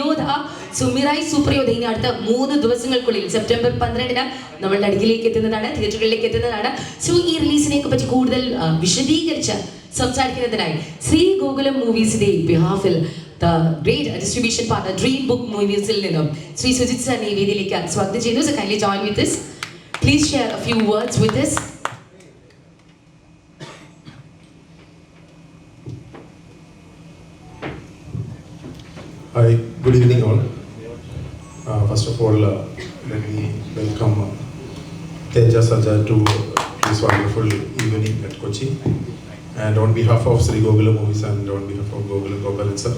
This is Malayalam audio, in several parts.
യോധ സുമിറായി സൂപ്രയോധ ഇനി അടുത്ത മൂന്ന് ദിവസങ്ങൾക്കുള്ളിൽ സെപ്റ്റംബർ പന്ത്രണ്ടിന് നമ്മളുടെ അടുക്കിലേക്ക് എത്തുന്നതാണ് തിയേറ്ററുകളിലേക്ക് എത്തുന്നതാണ്. സോ ഈ റിലീസിനെ പറ്റി കൂടുതൽ വിശദീകരിച്ച് സംസാരിക്കുന്നതിനായി ശ്രീ ഗോകുലം മൂവീസിന്റെ ബിഹാഫിൽ ഡിസ്ട്രിബ്യൂഷൻ പാർട്ണർ ഡ്രീം ബുക്ക് മൂവീസിൽ നിന്നും ശ്രീ സുജിത് സാറിനെ ഈ വേദിയിലേക്ക് സ്വാഗതം ചെയ്തു so join with this please share a few words with this Hi, good evening all. Uh, first of all, uh, let me welcome uh, Teja Saja to this wonderful evening at Kochi. And on behalf of Sri Gogula Movies and on behalf of Gogula Gopalan sir,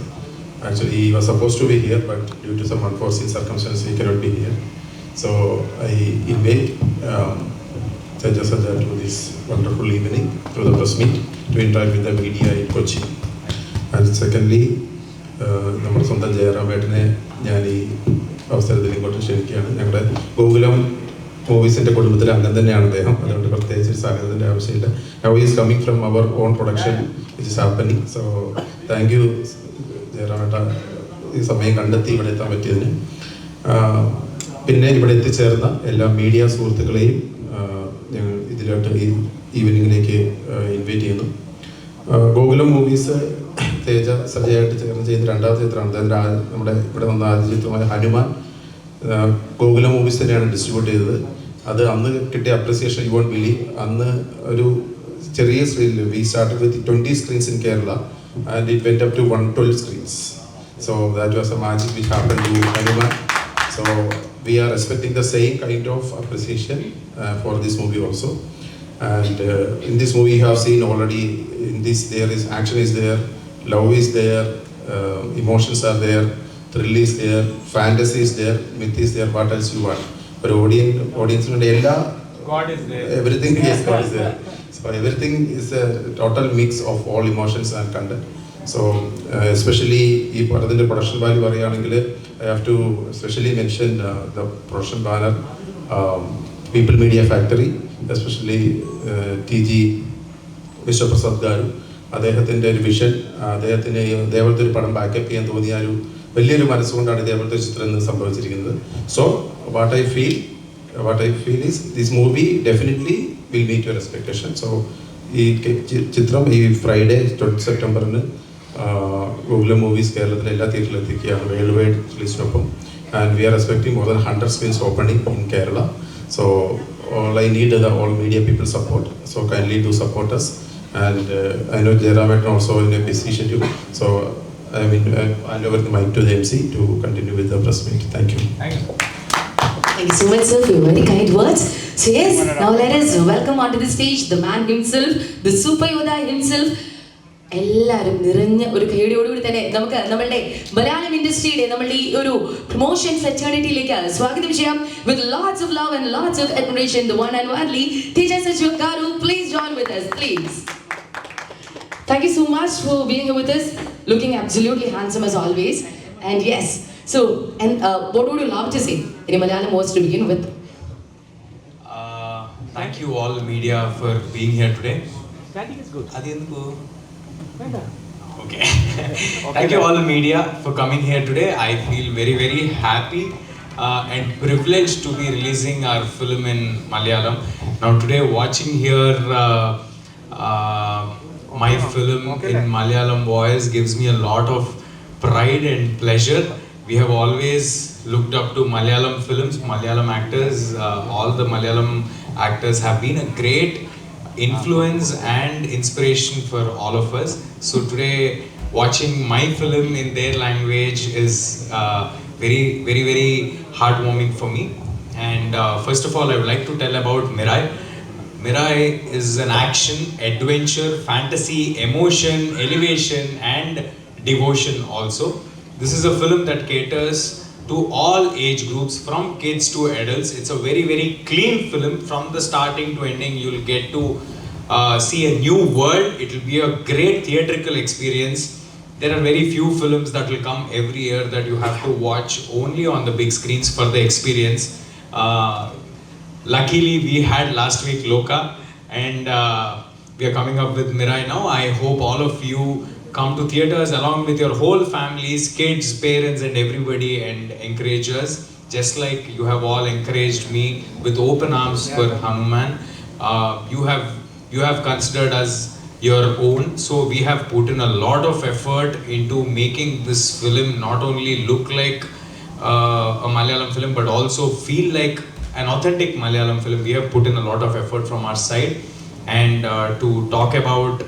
actually he was supposed to be here, but due to some unforeseen circumstances he cannot be here. So I invite um, Teja Saja to this wonderful evening through the press meet to interact with the media in Kochi. And secondly, നമ്മുടെ സ്വന്തം ജയറാമേട്ടനെ ഞാൻ ഈ അവസരത്തിൽ ഇങ്ങോട്ട് ക്ഷണിക്കുകയാണ്. ഞങ്ങളുടെ ഗോകുലം മൂവീസിന്റെ കുടുംബത്തിലെ അംഗം തന്നെയാണ് അദ്ദേഹം. അതുകൊണ്ട് പ്രത്യേകിച്ച് സ്വാഗതത്തിന്റെ ആവശ്യമില്ല. Now is coming from our own production it is happening so thank you ജയറാമേട്ട ഈ സമയം കണ്ടെത്തി ഇവിടെ എത്താൻ പറ്റിയതിന്. പിന്നെ ഇവിടെ എത്തിച്ചേർന്ന എല്ലാ മീഡിയ സുഹൃത്തുക്കളെയും ഞങ്ങൾ ഇതിലോട്ട് ഈ ഈവനിങ്ങിലേക്ക് ഇൻവൈറ്റ് ചെയ്യുന്നു. ഗോകുലം മൂവീസ് തേജ സജയായിട്ട് ചേർന്ന് ചെയ്ത രണ്ടാമത്തെ ചിത്രമാണ്. രാ- നമ്മുടെ ഇവിടെ വന്ന ആദ്യ ചിത്രമായ ഹനുമാൻ ഗോകുല മൂവീസ് തന്നെയാണ് ഡിസ്ട്രിബ്യൂട്ട് ചെയ്തത്. അത് അന്ന് കിട്ടിയ അപ്രിസിയേഷൻ യു വോണ്ട് ബിലീവ് അന്ന് ഒരു ചെറിയ സ്ക്രീനിൽ we started with twenty screens in Kerala and it went up to one twelve screens so that was a magic which happen to Hanuman so we are expecting the same kind of appreciation for this movie also in this movie, you have seen already. In this, there is action is there, love is there, uh, emotions are there, thrill is there, fantasy is there, myth is there. What else you want? But audience, audience, എല്ലാ. So everything is a total mix of all emotions and content. So uh, especially ഈ പടത്തിന്റെ പ്രൊഡക്ഷൻ വാല്യൂ പറയുകയാണെങ്കിൽ I have to specially mention the production banner people media factory especially T G Vishwaprasad garu അദ്ദേഹത്തിന്റെ ഒരു വിഷൻ അദ്ദേഹത്തിന് ഇതേപോലത്തെ ഒരു പടം ബാക്കപ്പ് ചെയ്യാൻ തോന്നിയ ഒരു വലിയൊരു മനസ്സുകൊണ്ടാണ് ഇതേപോലത്തെ ചിത്രം ഇന്ന് സംഭവിച്ചിരിക്കുന്നത്. So what I feel what I feel is this movie definitely will meet your expectation so ഈ ചിത്രം ഈ ഫ്രൈഡേ ട്വൽത്ത് സെപ്റ്റംബറിന് ഗൂഗിൾ മൂവീസ് കേരളത്തിലെ എല്ലാ തിയേറ്ററിലും എത്തിക്കുകയാണ്. World wide റിലീസിനൊപ്പം and we are expecting more than hundred screens opening in Kerala so all I need the all media people support so kindly do support us. and uh, I know Jayarametan also in a busy schedule so I mean uh, hand over the mic to the MC to continue with the press meet. Thank you. Thank you. Thank you so much, sir, for your very kind words. So yes, now let us welcome onto the stage the man himself, the super Yoda himself. എല്ലാവരും നിറഞ്ഞ ഒരു കൈയോടുകൂടി തന്നെ നമുക്ക് നമ്മളുടെ മലയാളം ഇൻഡസ്ട്രിയുടെ നമ്മളുടെ ഈ ഒരു പ്രൊമോഷൻ ഫെറ്റേണിറ്റിയിലേക്ക് സ്വാഗതം ചെയ്യാം with lots of love and lots of admiration the one and only Teja Sachu garu please join with us please Thank you so much for being here with us. Looking absolutely handsome as always. And yes, so, and uh, what would you love to say in Malayalam words to begin with? Uh, thank you all media for being here today. Standing is good. Okay. thank you all media for coming here today. I feel very, very happy uh, and privileged to be releasing our film in Malayalam. Now today watching here uh, uh, my film Okay, in. Malayalam voice gives me a lot of pride and pleasure. We have always looked up to Malayalam films, Malayalam actors. Uh, all the Malayalam actors have been a great influence and inspiration for all of us. So today, watching my film in their language is uh, very, very, very heartwarming for me. And uh, first of all, I would like to tell about Mirai. Mirai is an action, adventure, fantasy, emotion, elevation, and devotion also. This is a film that caters to all age groups from kids to adults. It's a very, very clean film from the starting to ending. You'll get to uh, see a new world. It will be a great theatrical experience. There are very few films that will come every year that you have to watch only on the big screens for the experience. Uh, luckily, we had last week Loka, and uh, we are coming up with Mirai now. I hope all of you come to theaters along with your whole families, kids, parents, and everybody, and encourage us. Just like you have all encouraged me with open arms for Hanuman, uh, you have you have considered us your own. So we have put in a lot of effort into making this film not only look like uh, a Malayalam film but also feel like an authentic Malayalam film. We have put in a lot of effort from our side, and uh, to talk about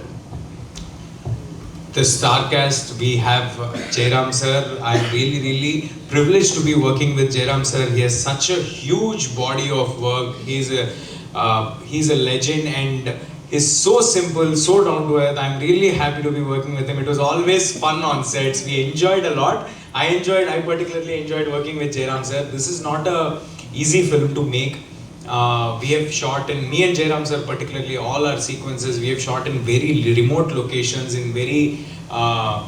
the star cast we have uh, Jairam sir. I'm really, really privileged to be working with Jairam sir. He has such a huge body of work. He's a uh, he's a legend and he's so simple, so down to earth. I'm really happy to be working with him. It was always fun on sets. We enjoyed a lot. I enjoyed. I particularly enjoyed working with Jairam sir. This is not a easy film to make. Uh, we have shot in me and Jairam sir particularly all our sequences we have shot in very remote locations in very uh,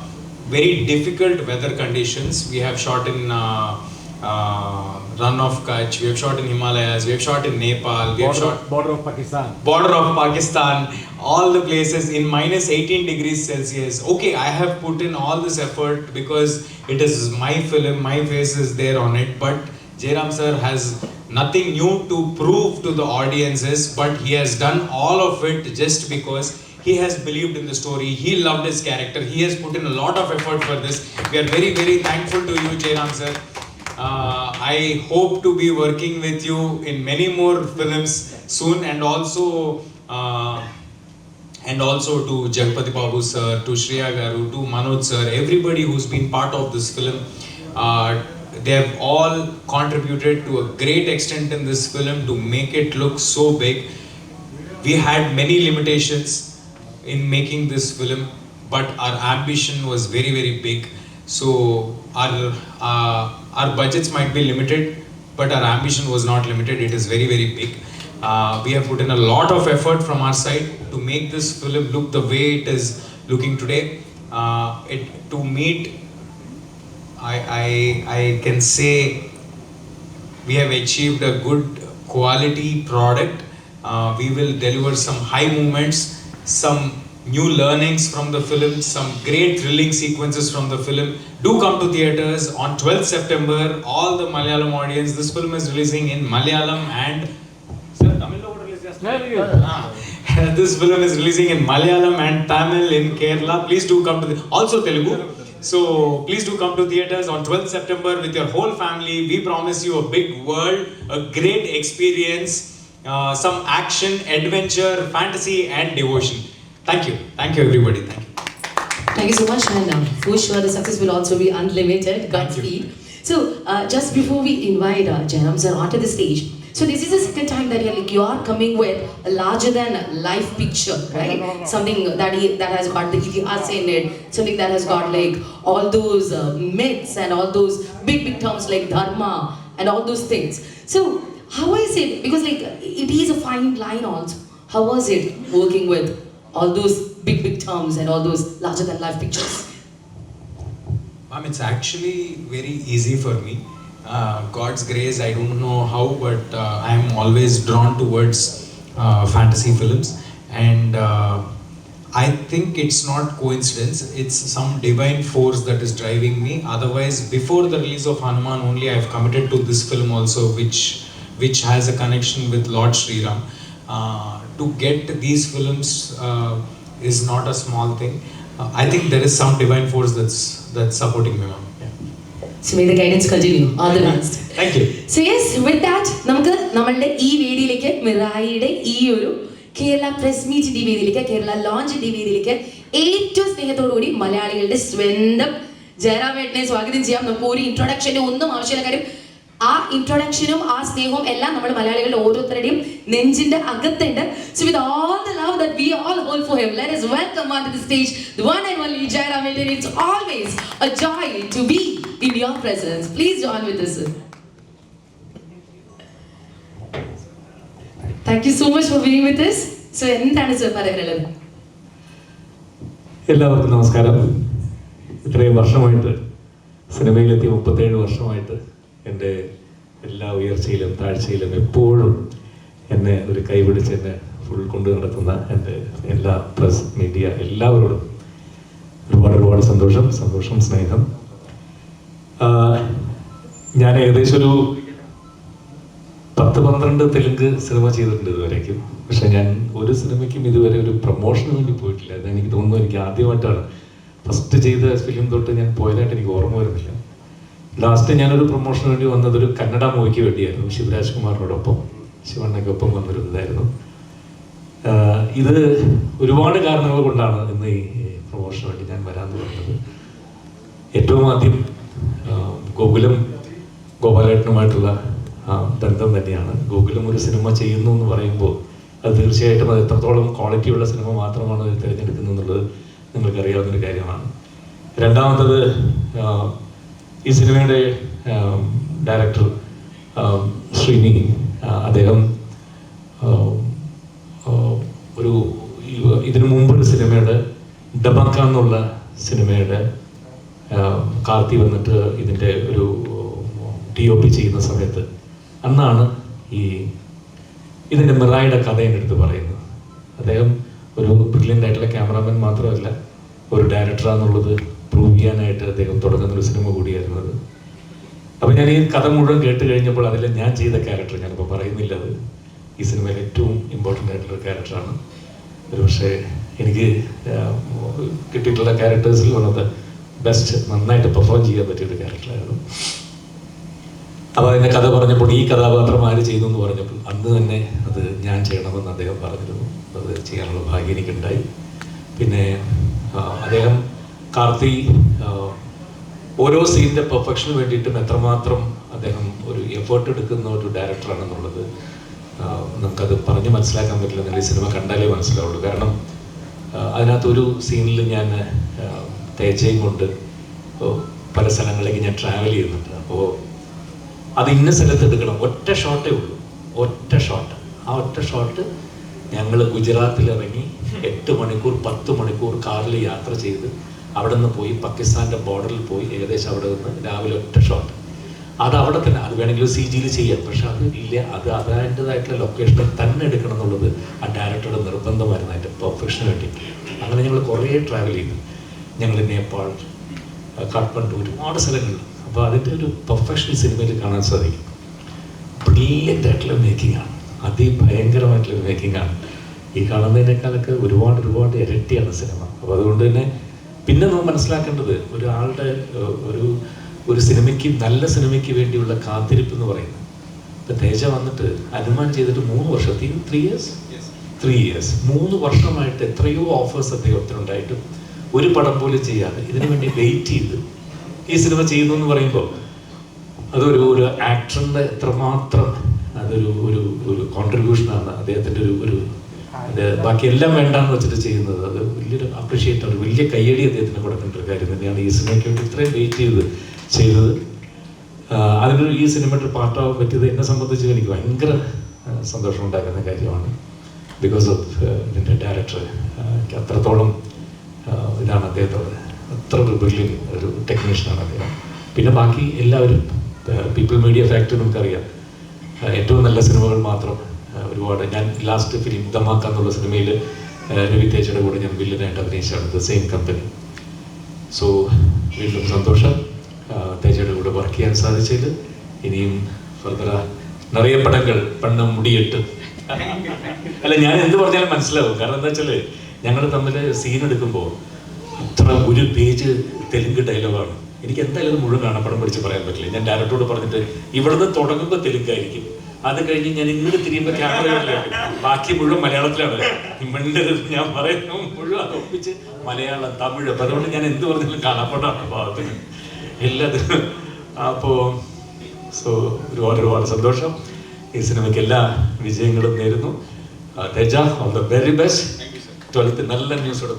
very difficult weather conditions we have shot in uh, uh, run of Kutch we have shot in Himalayas we have shot in Nepal we have Border, shot border of Pakistan. border of Pakistan, all the places in minus 18 degrees Celsius. Okay, I have put in all this effort because it is my film, my face is there on it, but Jairam sir has nothing new to prove to the audiences, but he has done all of it just because he has believed in the story, he loved his character, he has put in a lot of effort for this. We are very, very thankful to you, Jairam sir. Uh, I hope to be working with you in many more films soon, and also uh, and also to Jagpati Babu sir, to Shreya Garu, to Manoj sir, everybody who's been part of this film. Uh, they have all contributed to a great extent in this film to make it look so big. We had many limitations in making this film, but our ambition was very, very big. So our uh, our budgets might be limited, but our ambition was not limited. It is very, very big. Uh, we have put in a lot of effort from our side to make this film look the way it is looking today. Uh, it to meet, I, I, I can say we have achieved a good quality product. Uh, we will deliver some high moments, some new learnings from the film, some great thrilling sequences from the film. Do come to theaters on 12th September. All the Malayalam audience, this film is releasing in Malayalam and Tamil ah. this film is releasing in Malayalam and Tamil in Kerala. Please do come to the also Telugu. So please do come to theaters on 12th September with your whole family. We promise you a big world, a great experience, uh, some action, adventure, fantasy, and devotion. Thank you. Thank you, everybody. Thank you. Thank you so much, and uh, for sure the success will also be unlimited. Godspeed. So, uh, just before we invite uh, Jairam sir onto the stage, so this is the second time that you're like you are coming with a larger than life picture, right? Something that he, that has got the itihas in it, something that has got like all those uh, myths and all those big big terms like dharma and all those things. So, how is it? Because like it is a fine line also. How was it working with all those big big terms and all those larger than life pictures? Ma'am, it's actually very easy for me. Uh, God's grace, I don't know how, but uh, I'm always drawn towards uh, fantasy films. And I think it's not coincidence, it's some divine force that is driving me. Otherwise, before the release of Hanuman, only I've committed to this film also, which, which has a connection with Lord Sri Ram. Uh, to get these films uh, is not a small thing. Uh, I think there is some divine force that's that's supporting me. So may the guidance continue. All the best. Thank you. So yes with that നമുക്ക് നമ്മളുടെ ഈ വേദിയിലേക്ക് മിറായിയുടെ ഈ ഒരു കേരള പ്രസ് മീറ്റ് ടി വേദിയിലേക്ക് കേരള ലോഞ്ച് ടി വേദിയിലേക്ക് ഏറ്റവും സ്നേഹത്തോടു കൂടി മലയാളികളുടെ സ്വന്തം ജയറാമേട്ടനെ സ്വാഗതം ചെയ്യാം നമുക്ക് ഒരു ഇൻട്രൊഡക്ഷന്റെ ഒന്നും ആവശ്യമില്ല കാര്യം ആ ഇൻട്രൊഡക്ഷനും ആ സ്നേഹവും എല്ലാം നമ്മൾ മലയാളികളുടെ ഓരോരുത്തരുടെയും നെഞ്ചിന്റെ അകത്തുണ്ട്. So with all the love that we all hold for him let us welcome onto the stage the one and only Jairam It's always a joy to be in your presence. Please join with us. thank you so much for being with us. So എന്താണ് സർ പറയാനുള്ളത്? എല്ലാവർക്കും നമസ്കാരം. ഇത്രയും വർഷമായിട്ട് സിനിമയിലെത്തി മുപ്പത്തേഴ് വർഷമായിട്ട് എന്റെ എല്ലാ ഉയർച്ചയിലും താഴ്ചയിലും എപ്പോഴും എന്നെ ഒരു കൈപിടിച്ച് എന്നെ ഫുൾ കൊണ്ടു നടത്തുന്ന എന്റെ എല്ലാ പ്രസ് മീഡിയ എല്ലാവരോടും ഒരുപാട് ഒരുപാട് സന്തോഷം സന്തോഷം സ്നേഹം. ഞാൻ ഏകദേശം ഒരു പത്ത് പന്ത്രണ്ട് തെലുങ്ക് സിനിമ ചെയ്തിട്ടുണ്ട് ഇതുവരേക്കും. പക്ഷെ ഞാൻ ഒരു സിനിമയ്ക്കും ഇതുവരെ ഒരു പ്രൊമോഷന് വേണ്ടി പോയിട്ടില്ല. എനിക്ക് തോന്നുന്നു എനിക്ക് ആദ്യമായിട്ടാണ്. ഫസ്റ്റ് ചെയ്ത ഫിലിം തൊട്ട് ഞാൻ പോയതായിട്ട് എനിക്ക് ഓർമ്മ വരുന്നില്ല. ലാസ്റ്റ് ഞാനൊരു പ്രൊമോഷന് വേണ്ടി വന്നത് ഒരു കന്നഡ മൂവിക്ക് വേണ്ടിയായിരുന്നു. ശിവരാജ് കുമാറിനോടൊപ്പം ശിവണ്ണയ്ക്ക് ഒപ്പം വന്നിരുന്നതായിരുന്നു. ഇത് ഒരുപാട് കാരണങ്ങൾ കൊണ്ടാണ് ഇന്ന് ഈ പ്രൊമോഷന് വേണ്ടി ഞാൻ വരാൻ തുടങ്ങുന്നത് ഏറ്റവും ആദ്യം ഗോകുലം ഗോപാലേട്ടനുമായിട്ടുള്ള ബന്ധം തന്നെയാണ്. ഗോകുലം ഒരു സിനിമ ചെയ്യുന്നു എന്ന് പറയുമ്പോൾ അത് തീർച്ചയായിട്ടും അത് എത്രത്തോളം ക്വാളിറ്റിയുള്ള സിനിമ മാത്രമാണ് തിരഞ്ഞെടുക്കുന്നത് എന്നുള്ളത് നിങ്ങൾക്കറിയാവുന്നൊരു കാര്യമാണ്. രണ്ടാമത്തത് ഈ സിനിമയുടെ ഡയറക്ടർ ശ്രീനി അദ്ദേഹം ഒരു ഇതിനു മുമ്പൊരു സിനിമയുടെ ഡബക്ക എന്നുള്ള സിനിമയുടെ കാർത്തി വന്നിട്ട് ഇതിന്റെ ഒരു ഡി ഒ പി ചെയ്യുന്ന സമയത്ത് അന്നാണ് ഈ ഇതിന്റെ മിറായുടെ കഥ എന്റെ പറയുന്നത്. അദ്ദേഹം ഒരു ബ്രില്യന്റ് ആയിട്ടുള്ള ക്യാമറാമാൻ മാത്രമല്ല ഒരു ഡയറക്ടറാന്നുള്ളത് പ്രൂവ് ചെയ്യാനായിട്ട് അദ്ദേഹം തുടങ്ങുന്ന ഒരു സിനിമ കൂടിയായിരുന്നത് അപ്പം ഞാൻ ഈ കഥ മുഴുവൻ കേട്ട് കഴിഞ്ഞപ്പോൾ അതിൽ ഞാൻ ചെയ്ത ക്യാരക്ടർ ഞാനിപ്പോൾ പറയുന്നില്ല അത്. ഈ സിനിമയിൽ ഏറ്റവും ഇമ്പോർട്ടന്റ് ആയിട്ടുള്ള ക്യാരക്ടറാണ് ഒരു പക്ഷേ എനിക്ക് കിട്ടിയിട്ടുള്ള ക്യാരക്ടേഴ്സിൽ വന്നത് ബെസ്റ്റ് നന്നായിട്ട് പെർഫോം ചെയ്യാൻ പറ്റിയൊരു ക്യാരക്ടറായിരുന്നു അപ്പോൾ അതിന്റെ കഥ പറഞ്ഞപ്പോൾ ഈ കഥാപാത്രം ആര് ചെയ്തു എന്ന് പറഞ്ഞപ്പോൾ അന്ന് തന്നെ അത് ഞാൻ ചെയ്യണമെന്ന് അദ്ദേഹം പറഞ്ഞിരുന്നു. അത് ചെയ്യാനുള്ള ഭാഗ്യം എനിക്കുണ്ടായി. പിന്നെ അദ്ദേഹം കാർത്തി ഓരോ സീനിന്റെ പെർഫെക്ഷന് വേണ്ടിയിട്ടും എത്രമാത്രം അദ്ദേഹം ഒരു എഫേർട്ട് എടുക്കുന്ന ഒരു ഡയറക്ടറാണെന്നുള്ളത് നമുക്കത് പറഞ്ഞ് മനസ്സിലാക്കാൻ പറ്റില്ല. എന്നാലും സിനിമ കണ്ടാലേ മനസ്സിലാവുള്ളൂ. കാരണം അതിനകത്തൊരു സീനിൽ ഞാൻ തേച്ചയും കൊണ്ട് പല സ്ഥലങ്ങളിലേക്ക് ഞാൻ ട്രാവൽ ചെയ്യുന്നുണ്ട്. അപ്പോൾ അത് ഇന്ന സ്ഥലത്ത് എടുക്കണം. ഒറ്റ ഷോട്ടേ ഉള്ളൂ. ഒറ്റ ഷോട്ട് ആ ഒറ്റ ഷോട്ട് ഞങ്ങൾ ഗുജറാത്തിൽ ഇറങ്ങി എട്ട് മണിക്കൂർ പത്ത് മണിക്കൂർ കാറിൽ യാത്ര ചെയ്ത് അവിടെ നിന്ന് പോയി പാകിസ്ഥാന്റെ ബോർഡറിൽ പോയി ഏകദേശം അവിടെ നിന്ന് രാവിലെ ഒറ്റ ഷോട്ട് അത് അവിടെ തന്നെ അത് വേണമെങ്കിൽ സി ജിയിൽ ചെയ്യാം. പക്ഷെ അത് ഇല്ല അത് അതിന്റെതായിട്ടുള്ള ലൊക്കേഷനിൽ തന്നെ എടുക്കണം എന്നുള്ളത് ആ ഡയറക്ടറുടെ നിർബന്ധമായിരുന്നു അതിന്റെ പെർഫെക്ഷന് വേണ്ടി അങ്ങനെ ഞങ്ങൾ കുറേ ട്രാവൽ ചെയ്തു. ഞങ്ങൾ നേപ്പാൾ കാഠ്മണ്ഡു ഒരുപാട് സ്ഥലങ്ങളിൽ അപ്പോൾ അതിന്റെ ഒരു പ്രൊഫഷണൽ സിനിമയിൽ കാണാൻ സാധിക്കും. ബ്രില്യന്റ് ആയിട്ടുള്ള മേക്കിംഗ് ആണ്. അതിഭയങ്കരമായിട്ടുള്ള മേക്കിംഗ് ആണ്. ഈ കാണുന്നതിനേക്കാളൊക്കെ ഒരുപാട് ഒരുപാട് ഇരട്ടിയാണ് സിനിമ അപ്പോൾ അതുകൊണ്ട് തന്നെ പിന്നെ നമ്മൾ മനസ്സിലാക്കേണ്ടത് ഒരാളുടെ ഒരു ഒരു സിനിമയ്ക്ക് നല്ല സിനിമയ്ക്ക് വേണ്ടിയുള്ള കാത്തിരിപ്പ് എന്ന് പറയുന്നത്. ഇപ്പം തേജ വന്നിട്ട് അനുമാൻ ചെയ്തിട്ട് മൂന്ന് വർഷത്തിൽ ത്രീ ഇയേഴ്സ് ത്രീ ഇയേഴ്സ് മൂന്ന് വർഷമായിട്ട് എത്രയോ ഓഫേഴ്സ് അദ്ദേഹത്തിനുണ്ടായിട്ടും ഒരു പടം പോലും ചെയ്യാതെ ഇതിനു വേണ്ടി വെയിറ്റ് ചെയ്ത് ഈ സിനിമ ചെയ്യുന്നു എന്ന് പറയുമ്പോൾ അതൊരു ഒരു ആക്ടറിന്റെ എത്രമാത്രം അതൊരു ഒരു ഒരു കോൺട്രിബ്യൂഷനാണ് അദ്ദേഹത്തിന്റെ ഒരു ഒരു ബാക്കി എല്ലാം വേണ്ടാന്ന് വെച്ചിട്ട് ചെയ്യുന്നത്. അത് വലിയൊരു അപ്രീഷിയേറ്റ് ആണ്. വലിയ കയ്യടി അദ്ദേഹത്തിന് കൊടുക്കേണ്ട ഒരു കാര്യം തന്നെയാണ് ഈ സിനിമയ്ക്ക് വേണ്ടി ഇത്രയും വെയിറ്റ് ചെയ്ത് ചെയ്തത്. അതിനൊരു ഈ സിനിമയുടെ പാർട്ടാവാൻ പറ്റിയത് എന്നെ സംബന്ധിച്ച് എനിക്ക് ഭയങ്കര ആഹ് സന്തോഷം ഉണ്ടാക്കുന്ന കാര്യമാണ്. ബിക്കോസ് ഓഫ് ഇതിന്റെ ഡയറക്ടർ എനിക്ക് അത്രത്തോളം ഇതാണ് അദ്ദേഹത്തോട്. അത്ര ഒരു ബ്രില്യൻ ഒരു ടെക്നീഷ്യനാണ് അദ്ദേഹം. പിന്നെ ബാക്കി എല്ലാവരും പീപ്പിൾ മീഡിയ ഫാക്ടറി നമുക്കറിയാം. ഏറ്റവും നല്ല സിനിമകൾ മാത്രം ഒരുപാട്. ഞാൻ ലാസ്റ്റ് ഫിലിം ദമാക്ക എന്നുള്ള സിനിമയിൽ രവി തേജയുടെ കൂടെ ഞാൻ വില്ലനായിട്ട് അഭിനയിച്ചാണ് ദ സെയിം കമ്പനി സോ വീണ്ടും സന്തോഷം. തേജയുടെ കൂടെ വർക്ക് ചെയ്യാൻ സാധിച്ചതിൽ. ഇനിയും ഫർദർ നിറയെ പടങ്ങൾ പെണ്ണ് മുടിയിട്ട്. അല്ല ഞാൻ എന്ത് പറഞ്ഞാലും മനസ്സിലാവും. കാരണം എന്താ വെച്ചാൽ ഞങ്ങൾ തമ്മിൽ സീൻ എടുക്കുമ്പോൾ അത്ര ഒരു പേജ് തെലുങ്ക് ഡയലോഗാണ് എനിക്ക് എന്തായാലും മുഴുവൻ കാണാൻ പടം പിടിച്ച് പറയാൻ പറ്റില്ല. ഞാൻ ഡയറക്ടറോട് പറഞ്ഞിട്ട് ഇവിടുന്ന് തുടങ്ങുമ്പോൾ തെലുങ്കായിരിക്കും. അത് കഴിഞ്ഞ് ഞാൻ ഇങ്ങോട്ട് തിരിയുമ്പോൾ ക്യാമറ ബാക്കി മുഴുവൻ മലയാളത്തിലാണ് മിണ്ടരുത് ഞാൻ പറയുന്നു മുഴുവൻ ഒപ്പിച്ച് മലയാളം തമിഴ് അപ്പൊ അതുകൊണ്ട് ഞാൻ എന്ത് പറഞ്ഞാലും കാണാപ്പാടാണ് ഭാഗത്തിന് എല്ലാത്തിനും അപ്പോൾ സോ ഒരുപാട് ഒരുപാട് സന്തോഷം ഈ സിനിമയ്ക്ക് എല്ലാ വിജയങ്ങളും നേരുന്നു Teja all the very best twelfth നല്ല news you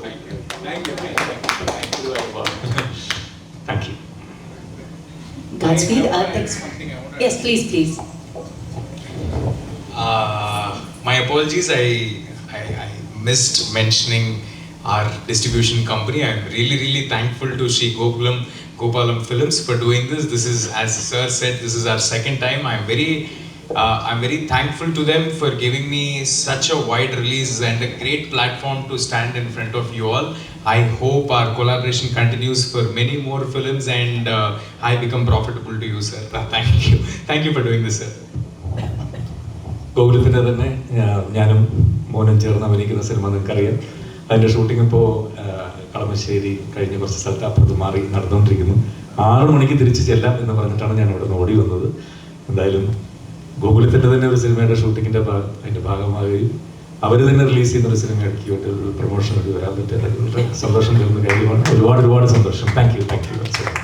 Godspeed. Uh, next. Yes, please, please. My apologies, I, I, I missed mentioning our distribution company. I'm really, really thankful to Sri Gokulam Gopalam Films for doing this. This is, as Sir said, this is our second time. I'm very, uh, I'm very thankful to them for giving me such a wide release and a great platform to stand in front of you all. I hope our collaboration continues for many more films and uh, I become profitable to you, sir. Thank you. Thank you for doing this, sir. ഗോകുലത്തിന്റെ തന്നെ ഞാനും മോനും ചേർന്ന് അഭിനയിക്കുന്ന സിനിമ നിങ്ങൾക്കറിയാം. അതിന്റെ ഷൂട്ടിംഗ് ഇപ്പോൾ കളമശ്ശേരി കഴിഞ്ഞ കുറച്ച് സ്ഥലത്ത് അപ്പുറത്ത് മാറി നടന്നുകൊണ്ടിരിക്കുന്നു. ആറ് മണിക്ക് തിരിച്ചു ചെല്ലാം എന്ന് പറഞ്ഞിട്ടാണ് ഞാൻ ഇവിടെ നിന്ന് ഓടി വന്നത്. എന്തായാലും ഗോകുലത്തിന്റെ തന്നെ ഒരു സിനിമയുടെ ഷൂട്ടിങ്ങിന്റെ ഭാഗം അതിന്റെ ഭാഗമാകുകയും അവർ തന്നെ റിലീസ് ചെയ്യുന്ന ഒരു സിനിമ ഇടയ്ക്ക് ഒരു പ്രൊമോഷൻ വരാൻ പറ്റിയ സന്തോഷം തരുന്ന കാര്യമാണ്. ഒരുപാട് ഒരുപാട് സന്തോഷം. Thank you thank U